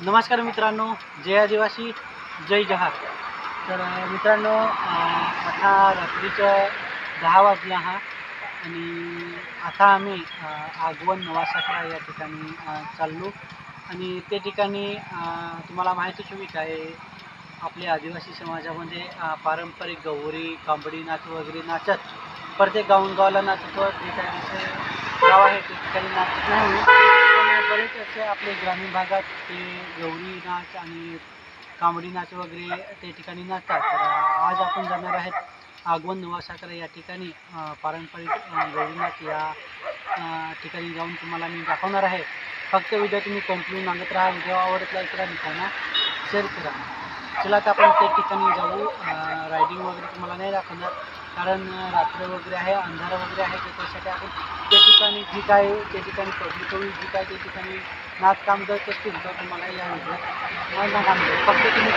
नमस्कार मित्रांनो जय आदिवासी जय जहार. तर मित्रांनो आता रात्रीच्या दहा वाजले हा आणि आता आम्ही आगवन आगवण नवासाकरा या ठिकाणी चाललो. आणि ते ठिकाणी तुम्हाला माहितीच हवी काय आपल्या आदिवासी समाजामध्ये पारंपरिक गौरी कांबडी नाच वगैरे नाचत प्रत्येक गावून गावाला नाचतो ते काय गाव आहे ते ठिकाणी नाचत नाही. पण बरेच असे आपले ग्रामीण भागात ते गौरी नाच आणि कांबडी नाच वगैरे ते ठिकाणी नाचतात. तर आज आपण जाणार आहेत आगवण नवासाकर या ठिकाणी पारंपरिक गौरी नाच या ठिकाणी जाऊन तुम्हाला मी दाखवणार आहे. फक्त व्हिडिओ तुम्ही कंटिन्यू मागत राहा. व्हिडिओ आवडत लाईक करा मित्रांना. शेअर करा. चला आता आपण ते ठिकाणी जाऊ. रायडिंग वगैरे तुम्हाला नाही दाखवणार. कारण रात्र वगैरे आहे अंधार वगैरे आहे त्याच्यासाठी आपण त्या ठिकाणी जी काय त्या ठिकाणी पब्लिक होईल जी काय त्या ठिकाणी नाच काम करत असतील तर तुम्हाला या व्हिडिओत फक्त तुम्ही